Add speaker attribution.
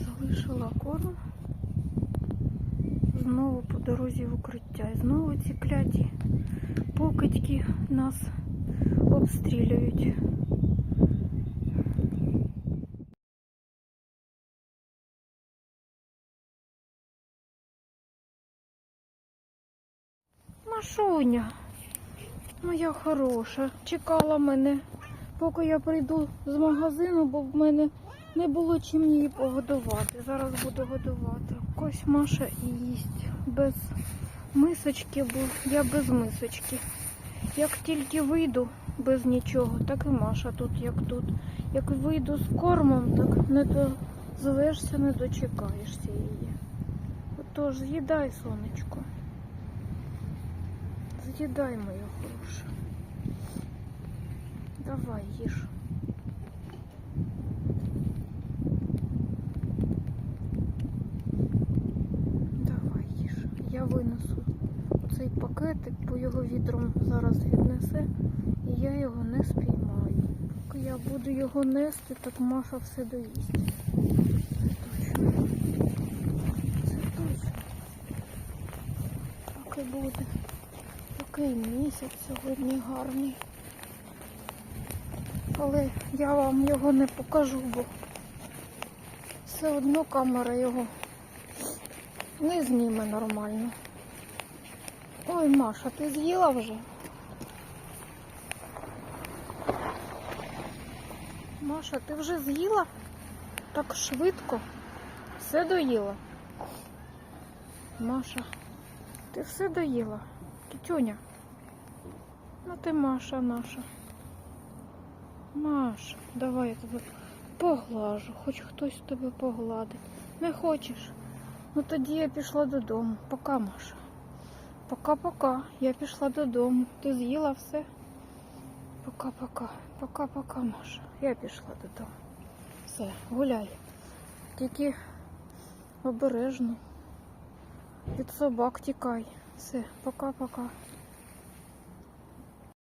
Speaker 1: залишила корм. Знову по дорозі в укриття. І знову ці кляті покидьки нас обстрілюють. Машуня, моя хороша, чекала мене, поки я прийду з магазину, бо в мене не було чим її погодувати. Зараз буду годувати. Ось Маша і їсть без мисочки, бо я без мисочки. Як тільки вийду без нічого, так і Маша тут, як тут. Як вийду з кормом, так не дозвешся, не дочекаєшся її. Отож, з'їдай, сонечко. З'їдай, моя хороша. Давай, їж. Давай, їж. Я винесу цей пакетик, бо його вітром зараз віднесе, і я його не спіймаю. Поки я буду його нести, так Маша все доїсть. Це точно. Це точно. Поки буде. Такий місяць сьогодні гарний. Але я вам його не покажу, бо все одно камера його не зніме нормально. Ой, Маша, ти з'їла вже? Маша, ти вже з'їла? Так швидко? Все доїла? Маша, ти все доїла? Кітюня. Ну ти Маша наша. Маша, давай я тебе поглажу, хоч хтось тебе погладить. Не хочеш? Ну тоді я пішла додому. Пока, Маша. Пока-пока. Я пішла додому. Ти з'їла все? Пока-пока. Пока-пока, Маша. Я пішла додому. Все, гуляй. Тільки обережно. Від собак тікай. Все, пока-пока.